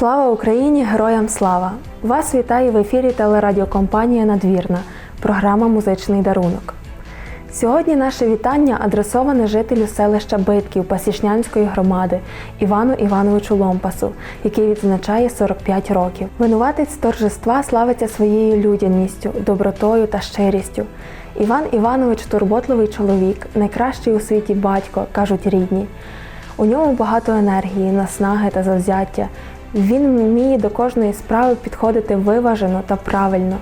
Слава Україні! Героям слава! Вас вітає в ефірі телерадіокомпанія Надвірна, програма Музичний дарунок. Сьогодні наше вітання адресоване жителю селища Битків Пасічнянської громади Івану Івановичу Ломпасу, який відзначає 45 років. Винуватець торжества славиться своєю людяністю, добротою та щирістю. Іван Іванович турботливий чоловік, найкращий у світі батько, кажуть рідні. У ньому багато енергії, наснаги та завзяття. Він вміє до кожної справи підходити виважено та правильно.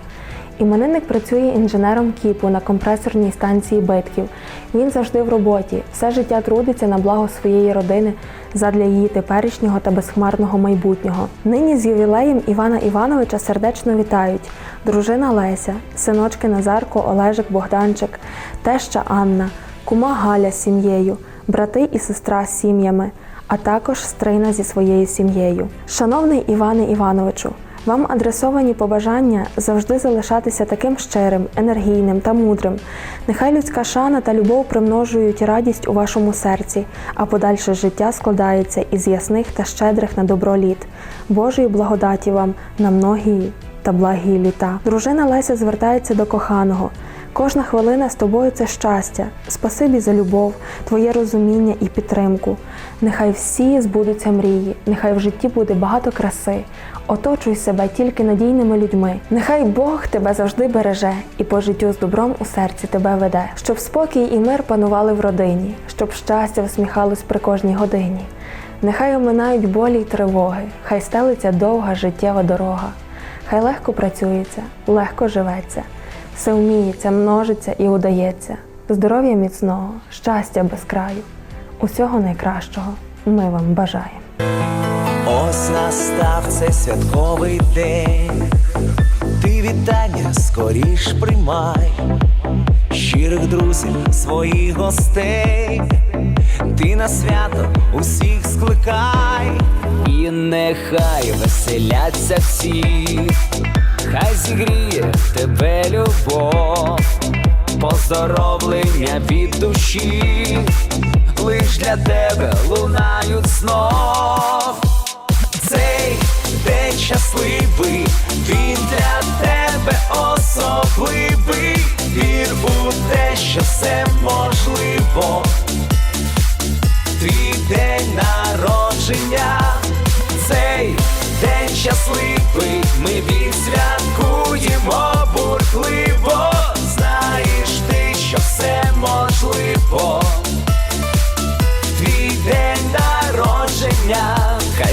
Іменинник працює інженером КІПу на компресорній станції битків. Він завжди в роботі, все життя трудиться на благо своєї родини задля її теперішнього та безхмарного майбутнього. Нині з ювілеєм Івана Івановича сердечно вітають дружина Леся, синочки Назарко, Олежик, Богданчик, теща Анна, кума Галя з сім'єю, брати і сестра з сім'ями, а також стрина зі своєю сім'єю. Шановний Іване Івановичу, вам адресовані побажання завжди залишатися таким щирим, енергійним та мудрим. Нехай людська шана та любов примножують радість у вашому серці, а подальше життя складається із ясних та щедрих на добро літ. Божої благодаті вам на многії та благі літа. Дружина Леся звертається до коханого. Кожна хвилина з тобою це щастя. Спасибі за любов, твоє розуміння і підтримку. Нехай всі збудуться мрії, нехай в житті буде багато краси. Оточуй себе тільки надійними людьми. Нехай Бог тебе завжди береже і по життю з добром у серці тебе веде, щоб спокій і мир панували в родині, щоб щастя всміхалось при кожній годині. Нехай оминають болі й тривоги, хай стелиться довга життєва дорога. Хай легко працюється, легко живеться, все вміється, множиться і удається. Здоров'я міцного, щастя без краю. Усього найкращого ми вам бажаємо. Ось настав цей святковий день, ти вітання скоріш приймай, щирих друзів, своїх гостей, ти на свято усіх скликай, і нехай веселяться всі, хай зігріє тебе любов, поздоровлення від душі, лиш для тебе лунають знов. Цей день щасливий, він для тебе особливий. Вір у те, що все можливо. Твій день народження, цей день щасливий, ми відсвяткуємо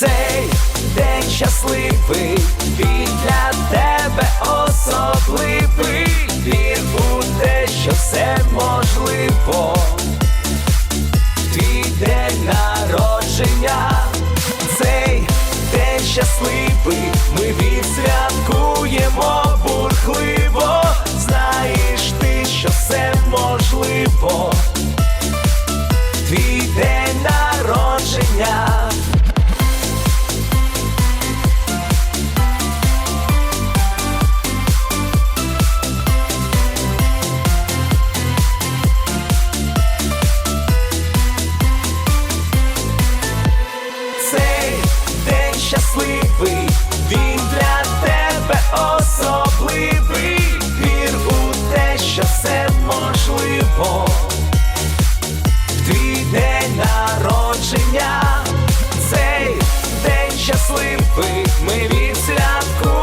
Цей день щасливий, він для тебе особливий. Вір у те, що все можливо. Твій день народження, цей день щасливий, ми відсвяткуємо бурхливо. Знаєш ти, що все можливо можливо твій день народження, цей день щасливий, ми відсвяткуємо